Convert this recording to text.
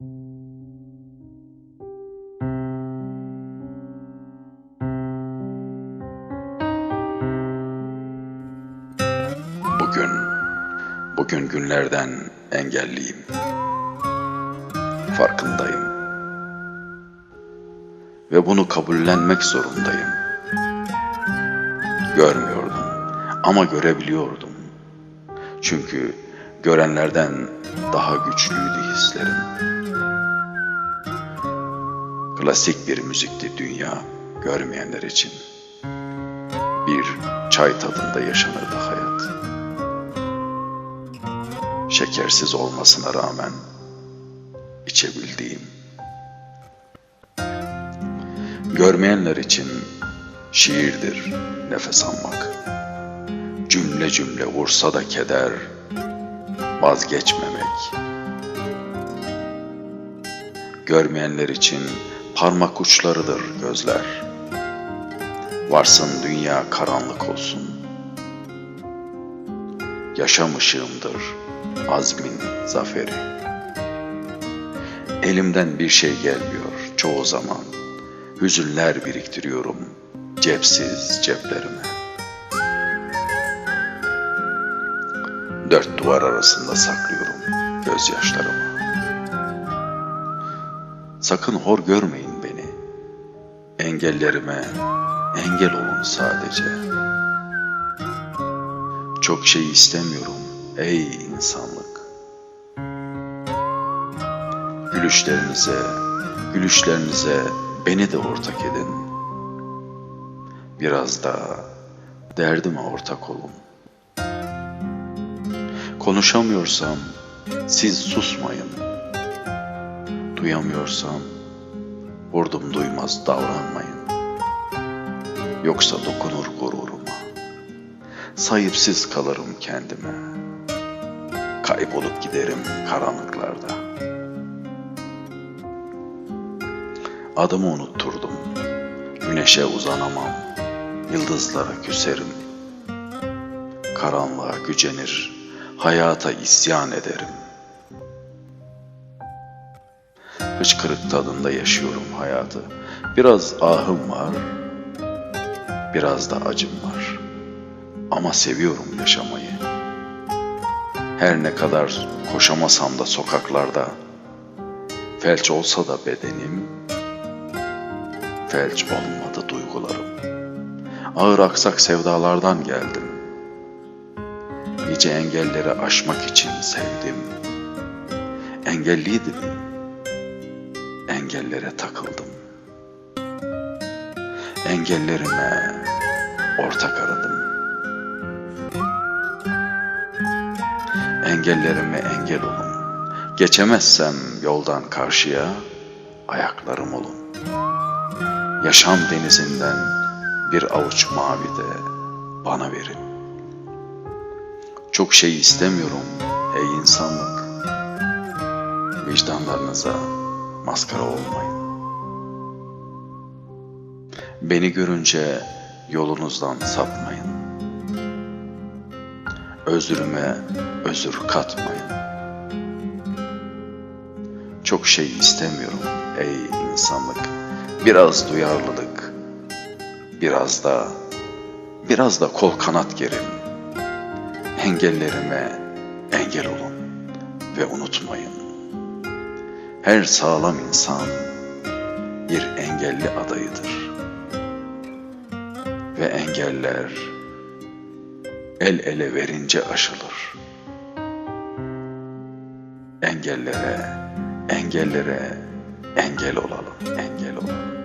Bugün, bugün günlerden engelliyim. Farkındayım. Ve bunu kabullenmek zorundayım. Görmüyordum ama görebiliyordum. Çünkü görenlerden daha güçlüydü hislerim. Klasik bir müzikti dünya görmeyenler için. Bir çay tadında yaşanırdı hayat. Şekersiz olmasına rağmen içebildiğim. Görmeyenler için şiirdir nefes almak. Cümle cümle vursa da keder, vazgeçmemek. Görmeyenler için parmak uçlarıdır gözler. Varsın dünya karanlık olsun. Yaşam ışığımdır azmin zaferi. Elimden bir şey gelmiyor çoğu zaman. Hüzünler biriktiriyorum cepsiz ceplerime. Dört duvar arasında saklıyorum gözyaşlarımı. Sakın hor görmeyin beni. Engellerime engel olun sadece. Çok şey istemiyorum ey insanlık. Gülüşlerinize, gülüşlerinize beni de ortak edin. Biraz da derdime ortak olun. Konuşamıyorsam siz susmayın. Duyamıyorsam vurdum duymaz davranmayın. Yoksa dokunur gururuma. Sahipsiz kalırım kendime. Kaybolup giderim karanlıklarda. Adımı unutturdum. Güneşe uzanamam. Yıldızlara küserim. Karanlığa gücenir. Hayata isyan ederim. Hıçkırık tadında yaşıyorum hayatı. Biraz ahım var, biraz da acım var. Ama seviyorum yaşamayı. Her ne kadar koşamasam da sokaklarda, felç olsa da bedenim, felç olmadı duygularım. Ağır aksak sevdalardan geldim. Nice engelleri aşmak için sevdim. Engelliydim. Engellere takıldım. Engellerime ortak aradım. Engellerime engel olun. Geçemezsem yoldan karşıya ayaklarım olun. Yaşam denizinden bir avuç mavi de bana verin. Çok şey istemiyorum ey insanlık. Vicdanlarınıza maskara olmayın. Beni görünce yolunuzdan sapmayın. Özrüme özür katmayın. Çok şey istemiyorum ey insanlık. Biraz duyarlılık, biraz da biraz da kol kanat gerin. Engellerime engel olun ve unutmayın. Her sağlam insan bir engelli adayıdır. Ve engeller el ele verince aşılır. Engellere, engellere engel olalım, engel olalım.